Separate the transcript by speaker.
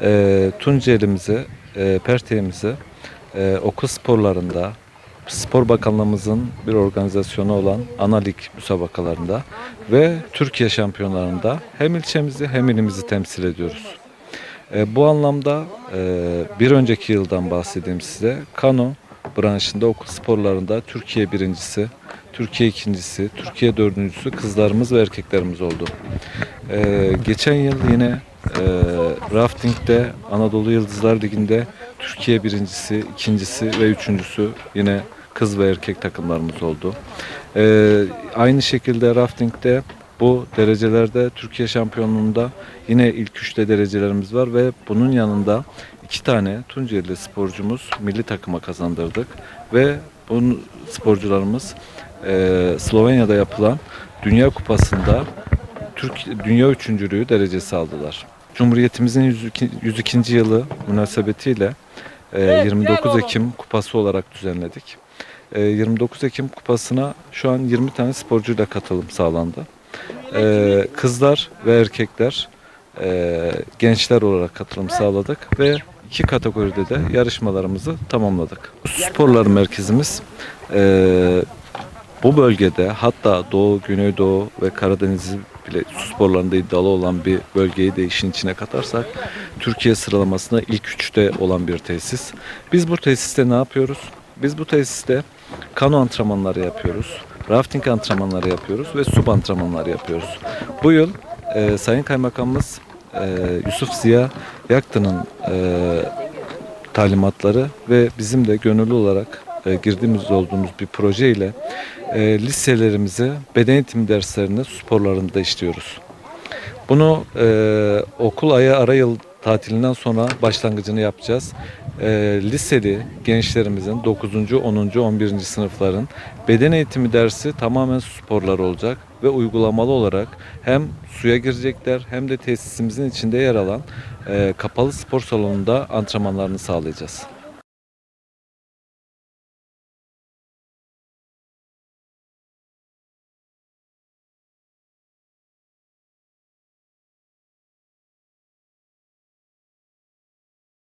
Speaker 1: e, Tunceli'mizi, e, Perte'mizi e, okul sporlarında, Spor Bakanlığımızın bir organizasyonu olan Ana Lig müsabakalarında ve Türkiye şampiyonlarında hem ilçemizi hem ilimizi temsil ediyoruz. E, bu anlamda e, bir önceki yıldan bahsedeyim size. Kano branşında okul sporlarında Türkiye birincisi, Türkiye ikincisi, Türkiye dördüncüsü kızlarımız ve erkeklerimiz oldu. E, geçen yıl yine e, raftingde Anadolu Yıldızlar Ligi'nde Türkiye birincisi, ikincisi ve üçüncüsü yine kız ve erkek takımlarımız oldu. E, aynı şekilde raftingde bu derecelerde Türkiye şampiyonluğunda yine ilk üçte derecelerimiz var ve bunun yanında iki tane Tunceli sporcumuz milli takıma kazandırdık ve bu sporcularımız e, Slovenya'da yapılan Dünya Kupası'nda Türk Dünya Üçüncülüğü derecesi aldılar. Cumhuriyetimizin 102. 102. yılı münasebetiyle e, 29 Ekim kupası olarak düzenledik. E, 29 Ekim kupasına şu an 20 tane sporcuyla katılım sağlandı. E, kızlar ve erkekler e, gençler olarak katılım sağladık ve iki kategoride de yarışmalarımızı tamamladık. Sporlar merkezimiz e, bu bölgede hatta Doğu, Güneydoğu ve Karadeniz'i bile sporlarında iddialı olan bir bölgeyi de işin içine katarsak Türkiye sıralamasında ilk üçte olan bir tesis. Biz bu tesiste ne yapıyoruz? Biz bu tesiste kano antrenmanları yapıyoruz. Rafting antrenmanları yapıyoruz ve sub antrenmanları yapıyoruz. Bu yıl e, Sayın Kaymakamımız e, Yusuf Ziya Yaktı'nın e, talimatları ve bizim de gönüllü olarak e, girdiğimiz olduğumuz bir proje ile e, liselerimizi beden eğitimi derslerinde sporlarında işliyoruz. Bunu e, okul ayı ara yıl tatilinden sonra başlangıcını yapacağız. E, liseli gençlerimizin 9. 10. 11. sınıfların beden eğitimi dersi tamamen sporlar olacak ve uygulamalı olarak hem suya girecekler hem de tesisimizin içinde yer alan e, kapalı spor salonunda antrenmanlarını sağlayacağız.